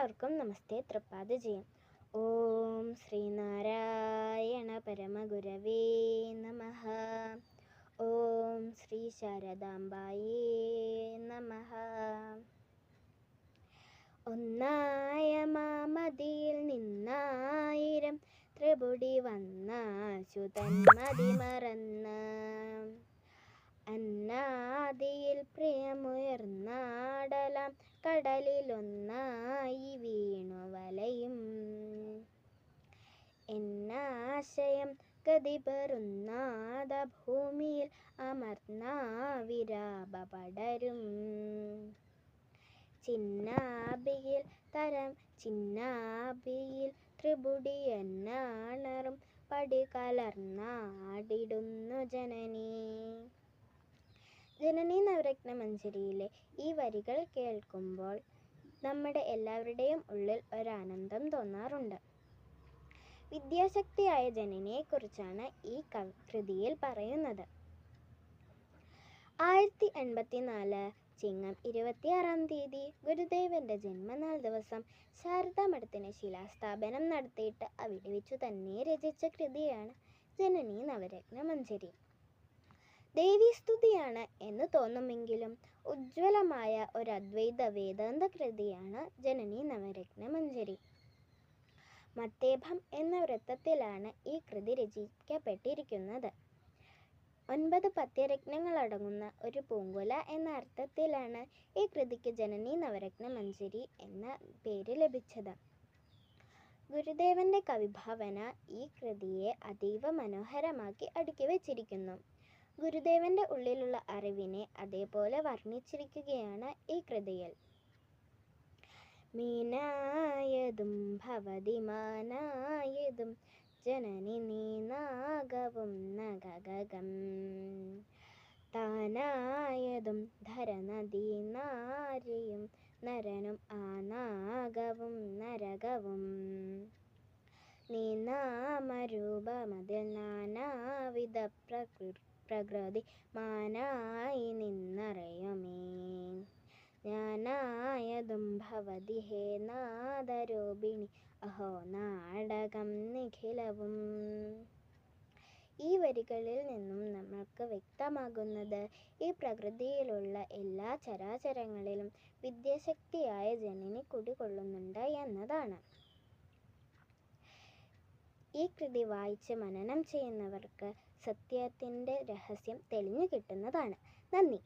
എല്ലാവർക്കും നമസ്തേ ത്രിപാദ ജയം. ഓം ശ്രീനാരായണ പരമഗുരവേ നമ. ഓം ശ്രീ ശാരദാംബായേ നമ. ഒന്നായ മാമതിയിൽ നിന്നായിരം ത്രിപുടി വന്ന ചുതന്മതി മറന്ന്. അന്നാദിയിൽ പ്രിയമുയർന്നാടലാം കടലിലൊന്നായി ഗതി പെറുന്നാദ ഭൂമിയിൽ അമർന്ന വിരാപ പടരും. ചിന്നാബിയിൽ തരം ചിന്നാബിയിൽ ത്രിപുടി എന്നാണറും പടി കലർന്നാടിടുന്നു ജനനി. ജനനി നവരത്ന മഞ്ചരിയിലെ ഈ വരികൾ കേൾക്കുമ്പോൾ നമ്മുടെ എല്ലാവരുടെയും ഉള്ളിൽ ഒരാനന്ദം തോന്നാറുണ്ട്. വിദ്യാശക്തിയായ ജനനിയെക്കുറിച്ചാണ് ഈ കൃതിയിൽ പറയുന്നത്. ആയിരത്തി എൺപത്തിനാല് ചിങ്ങം ഇരുപത്തിയാറാം തീയതി ഗുരുദേവന്റെ ജന്മനാൾ ദിവസം ശാരദാമഠത്തിന് ശിലാസ്ഥാപനം നടത്തിയിട്ട് അവിടെ വെച്ചു തന്നെ രചിച്ച കൃതിയാണ് ജനനി നവരത്ന മഞ്ചരി ദേവീസ്തുതിയാണ് എന്ന് തോന്നുമെങ്കിലും ഉജ്ജ്വലമായ ഒരു അദ്വൈത വേദാന്ത കൃതിയാണ് ജനനി നവരത്ന മഞ്ജരി മത്തേഭം എന്ന വൃത്തത്തിലാണ് ഈ കൃതി രചിക്കപ്പെട്ടിരിക്കുന്നത്. ഒൻപത് പത്യരത്നങ്ങൾ അടങ്ങുന്ന ഒരു പൂങ്കുല എന്ന അർത്ഥത്തിലാണ് ഈ കൃതിക്ക് ജനനി നവരത്ന മഞ്ജരി എന്ന പേര് ലഭിച്ചത്. ഗുരുദേവന്റെ കവിഭാവന ഈ കൃതിയെ അതീവ മനോഹരമാക്കി അടുക്കി വച്ചിരിക്കുന്നു. ഗുരുദേവന്റെ ഉള്ളിലുള്ള അറിവിനെ അതേപോലെ വർണിച്ചിരിക്കുകയാണ് ഈ കൃതിയിൽ. മീനായതും ഭവതി മാനായതും ജനനി നീ നാഗവും നഗഗം താനായതും ധരനദീ നാരിയും നരനും ആ നാഗവും നരകവും. നീനാമരൂപമതിൽ നാനാവിധ പ്രകൃ പ്രകൃതി മാനായി നിന്നറിയുമേ. ജ്ഞാനായതും ഭവതി ഹേ നാദരൂപിണി. അഹോ നാടകം നിഖിലവും. ഈ വരികളിൽ നിന്നും നമ്മൾക്ക് വ്യക്തമാകുന്നത് ഈ പ്രകൃതിയിലുള്ള എല്ലാ ചരാചരങ്ങളിലും വിദ്യാശക്തിയായ ജനനി കുടികൊള്ളുന്നുണ്ട് എന്നതാണ്. ഈ കൃതി വായിച്ച് മനനം ചെയ്യുന്നവർക്ക് സത്യത്തിന്റെ രഹസ്യം തെളിഞ്ഞു കിട്ടുന്നതാണ്. നന്ദി.